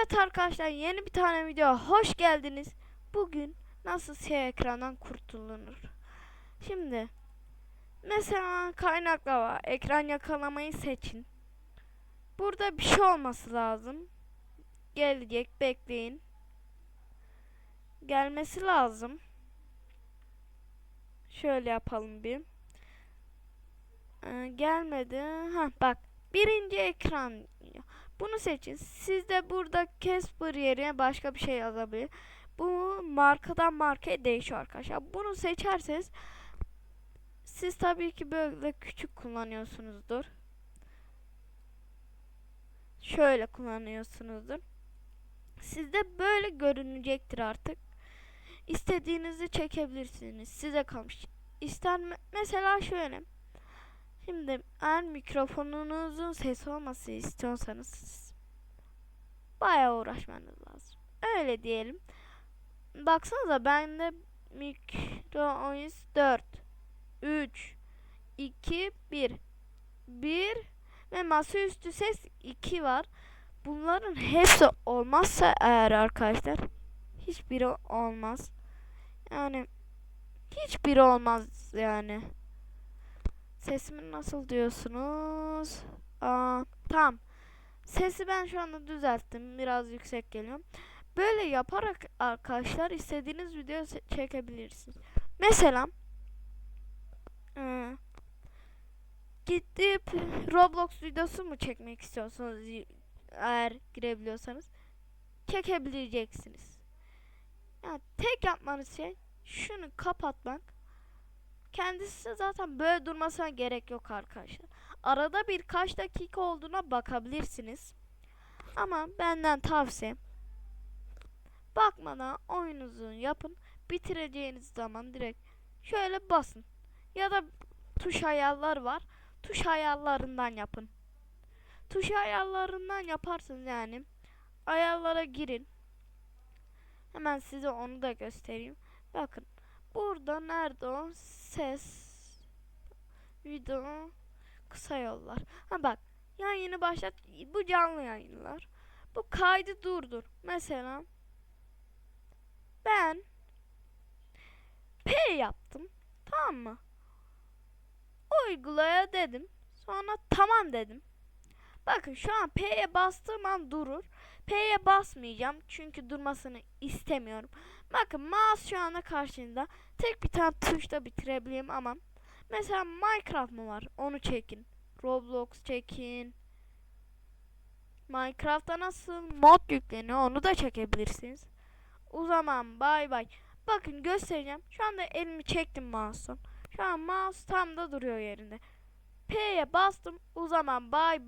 Evet arkadaşlar yeni bir tane video hoş geldiniz. Bugün nasıl siyah ekrandan kurtulunur? Şimdi mesela kaynaklama ekran yakalamayı seçin. Burada bir şey olması lazım. Gelecek bekleyin. Gelmesi lazım. Şöyle yapalım bir. Ee, gelmedi. Ha bak birinci ekran bunu seçin. Siz de burada Casper yerine başka bir şey yazabilir. Bu markadan markaya değişiyor arkadaşlar. Bunu seçerseniz siz tabii ki böyle küçük kullanıyorsunuzdur. Şöyle kullanıyorsunuzdur. Sizde böyle görünecektir artık. İstediğinizi çekebilirsiniz. Size kalmış. İster mesela şöyle. Şimdi eğer mikrofonunuzun sesi olması istiyorsanız bayağı uğraşmanız lazım. Öyle diyelim. Baksanıza bende mikro oyunuz 4 3 2 1 1 ve masaüstü ses 2 var. Bunların hepsi olmazsa eğer arkadaşlar hiçbiri olmaz. Yani hiçbiri olmaz yani. Sesimi nasıl diyorsunuz? Aa, tamam. Sesi ben şu anda düzelttim. Biraz yüksek geliyor. Böyle yaparak arkadaşlar istediğiniz video çekebilirsiniz. Mesela e, gidip Roblox videosu mu çekmek istiyorsanız eğer girebiliyorsanız çekebileceksiniz. Yani tek yapmanız şey şunu kapatmak kendisi zaten böyle durmasına gerek yok arkadaşlar. Arada birkaç dakika olduğuna bakabilirsiniz. Ama benden tavsiye bakmadan oyununuzu yapın. Bitireceğiniz zaman direkt şöyle basın. Ya da tuş ayarlar var. Tuş ayarlarından yapın. Tuş ayarlarından yaparsınız yani. Ayarlara girin. Hemen size onu da göstereyim. Bakın. Burada nerede o? Ses. Video. Kısa yollar. Ha bak. Yayını başlat. Bu canlı yayınlar. Bu kaydı durdur. Mesela. Ben. P yaptım. Tamam mı? Uygulaya dedim. Sonra tamam dedim. Bakın şu an P'ye bastığım an durur. P'ye basmayacağım çünkü durmasını istemiyorum. Bakın mouse şu anda karşında. Tek bir tane tuşla bitirebilirim ama mesela Minecraft mı var? Onu çekin. Roblox çekin. Minecraft'ta nasıl mod yükleniyor onu da çekebilirsiniz. O zaman bay bay. Bakın göstereceğim. Şu anda elimi çektim mouse'dan. Şu an mouse tam da duruyor yerinde. P'ye bastım. O zaman bay